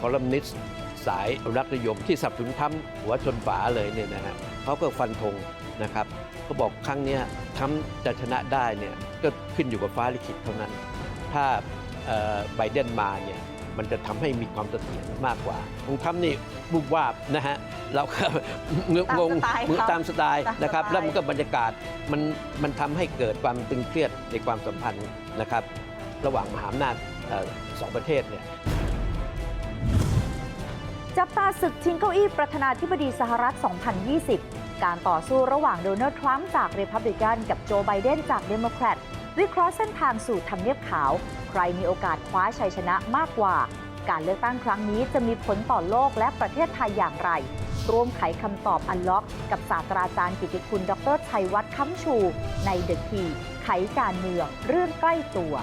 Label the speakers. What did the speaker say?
Speaker 1: คอลัมนิสต์สายรักนิยมที่สนับสนุนทรัมป์หัวชนฝาเลยเนี่ยนะฮะเขาก็ฟันธงนะครับเขาบอกครั้งเนี้ยทรัมป์จะชนะได้เนี่ยก็ขึ้นอยู่กับฟ้าลิขิตเท่านั้น ถ้าเอ่อไบเดนมาเนี่ยมันจะทำให้มีความเสถียรมากกว่าของทรัมป์นี่บุบวาบนะฮะเราก็งง
Speaker 2: ตามสไตล์
Speaker 1: มือ
Speaker 2: เขา
Speaker 1: ตามสไตล์
Speaker 2: ตามสไตล์
Speaker 1: นะครับ แล้วมันก็บรรยากาศมันมันทำให้เกิดความตึงเครียดในความสัมพันธ์นะครับ ระหว่างมหาอำนาจเอ่อสองประเทศเนี่ย
Speaker 2: จับตาศึกชิงเก้าอี้ประธานาธิบดีสหรัฐ 2020 การต่อสู้ระหว่างโดนัลด์ทรัมป์จากเรพับลิกันกับโจไบเดนจากเดโมแครตวิเคราะห์เส้นทางสู่ทำเนียบขาว ใครมีโอกาสคว้าชัยชนะมากกว่า การเลือกตั้งครั้งนี้จะมีผลต่อโลกและประเทศไทยอย่างไร ร่วมไขคำตอบอันล็อก กับศาสตราจารย์กิติคุณ ดรชัยวัฒน์ค้ำชู ในเดอะคีไขการเมืองเรื่องใกล้ตัว